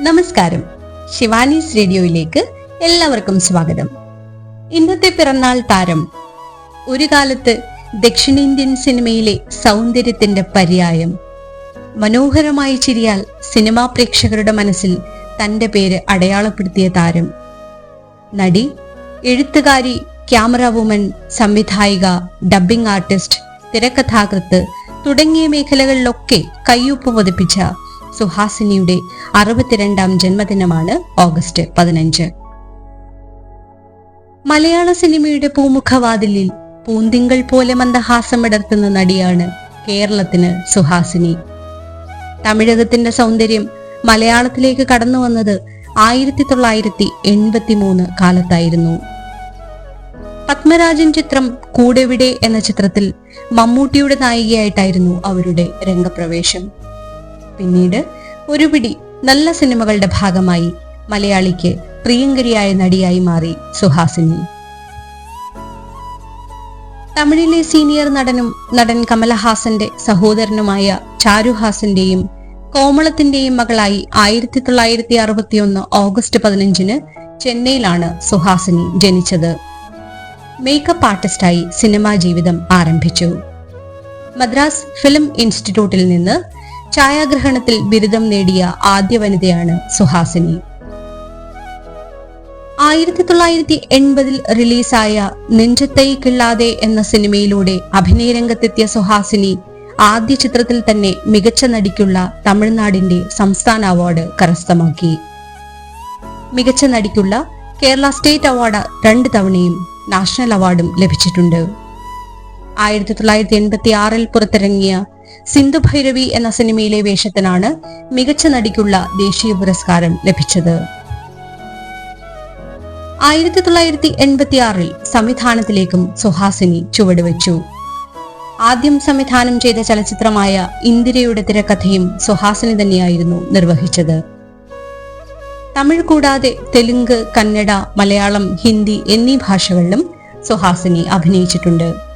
നമസ്കാരം. ശിവാനീസ് റേഡിയോയിലേക്ക് എല്ലാവർക്കും സ്വാഗതം. ഇന്നത്തെ പിറന്നാൾ താരം ഒരു കാലത്ത് ദക്ഷിണേന്ത്യൻ സിനിമയിലെ സൗന്ദര്യത്തിന്റെ പര്യായം. മനോഹരമായി ചിരിയാൽ സിനിമാ പ്രേക്ഷകരുടെ മനസ്സിൽ തന്റെ പേര് അടയാളപ്പെടുത്തിയ താരം. നടി എഴുത്തുകാരി ക്യാമറ വുമൻ സംവിധായിക ഡബ്ബിംഗ് ആർട്ടിസ്റ്റ് തിരക്കഥാകൃത്ത് തുടങ്ങിയ മേഖലകളിലൊക്കെ കയ്യൊപ്പ് പതിപ്പിച്ച സുഹാസിനിയുടെ അറുപത്തിരണ്ടാം ജന്മദിനമാണ് ഓഗസ്റ്റ് പതിനഞ്ച്. മലയാള സിനിമയുടെ പൂമുഖവാതിലിൽ പൂന്തിങ്കൾ പോലെ മന്ദഹാസമിടർത്തുന്ന നടിയാണ് കേരളത്തിന് സുഹാസിനി. തമിഴകത്തിന്റെ സൗന്ദര്യം മലയാളത്തിലേക്ക് കടന്നു വന്നത് ആയിരത്തി തൊള്ളായിരത്തി എൺപത്തി മൂന്ന് കാലത്തായിരുന്നു. പത്മരാജൻ ചിത്രം കൂടെവിടെ എന്ന ചിത്രത്തിൽ മമ്മൂട്ടിയുടെ നായികയായിട്ടായിരുന്നു അവരുടെ രംഗപ്രവേശം. പിന്നീട് ഒരു പിടി നല്ല സിനിമകളുടെ ഭാഗമായി മലയാളിക്ക് പ്രിയങ്കരിയായ നടിയായി മാറി സുഹാസിനി. തമിഴിലെ സീനിയർ നടനും നടൻ കമലഹാസന്റെ സഹോദരനുമായ ചാരുഹാസന്റെയും കോമളത്തിന്റെയും മകളായി ആയിരത്തി തൊള്ളായിരത്തി അറുപത്തിയൊന്ന് ഓഗസ്റ്റ് പതിനഞ്ചിന് ചെന്നൈയിലാണ് സുഹാസിനി ജനിച്ചത്. മേക്കപ്പ് ആർട്ടിസ്റ്റായി സിനിമാ ജീവിതം ആരംഭിച്ചു. മദ്രാസ് ഫിലിം ഇൻസ്റ്റിറ്റ്യൂട്ടിൽ നിന്ന് ഛായാഗ്രഹണത്തിൽ ബിരുദം നേടിയ ആദ്യ വനിതയാണ് സുഹാസിനി. ആയിരത്തി തൊള്ളായിരത്തി എൺപതിൽ റിലീസായ നെഞ്ചത്തൈ കിള്ളാതെ എന്ന സിനിമയിലൂടെ അഭിനയരംഗത്തെത്തിയ സുഹാസിനി ആദ്യ ചിത്രത്തിൽ തന്നെ മികച്ച നടിക്കുള്ള തമിഴ്നാടിന്റെ സംസ്ഥാന അവാർഡ് കരസ്ഥമാക്കി. മികച്ച നടിക്കുള്ള കേരള സ്റ്റേറ്റ് അവാർഡ് രണ്ട് തവണയും നാഷണൽ അവാർഡും ലഭിച്ചിട്ടുണ്ട്. ആയിരത്തി തൊള്ളായിരത്തി എൺപത്തി ആറിൽ പുറത്തിറങ്ങിയ സിന്ധു ഭൈരവി എന്ന സിനിമയിലെ വേഷത്തിനാണ് മികച്ച നടിക്കുള്ള ദേശീയ പുരസ്കാരം ലഭിച്ചത്. ആയിരത്തി തൊള്ളായിരത്തി എൺപത്തി ആറിൽ സംവിധാനത്തിലേക്കും സുഹാസിനി ചുവടുവെച്ചു. ആദ്യം സംവിധാനം ചെയ്ത ചലച്ചിത്രമായ ഇന്ദിരയുടെ തിരക്കഥയും സുഹാസിനി തന്നെയായിരുന്നു നിർവഹിച്ചത്. തമിഴ് കൂടാതെ തെലുങ്ക് കന്നഡ മലയാളം ഹിന്ദി എന്നീ ഭാഷകളിലും സുഹാസിനി അഭിനയിച്ചിട്ടുണ്ട്.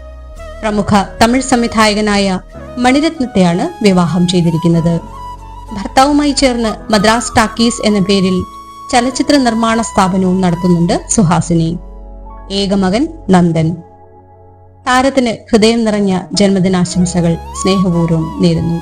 പ്രമുഖ തമിഴ് സംവിധായകനായ മണിരത്നത്തെയാണ് വിവാഹം ചെയ്തിരിക്കുന്നത്. ഭർത്താവുമായി ചേർന്ന് മദ്രാസ് ടാക്കീസ് എന്ന പേരിൽ ചലച്ചിത്ര നിർമ്മാണ സ്ഥാപനവും നടത്തുന്നുണ്ട് സുഹാസിനി. ഏകമകൻ നന്ദൻ. താരത്തിന് ഹൃദയം നിറഞ്ഞ ജന്മദിനാശംസകൾ സ്നേഹപൂർവം നേരുന്നു.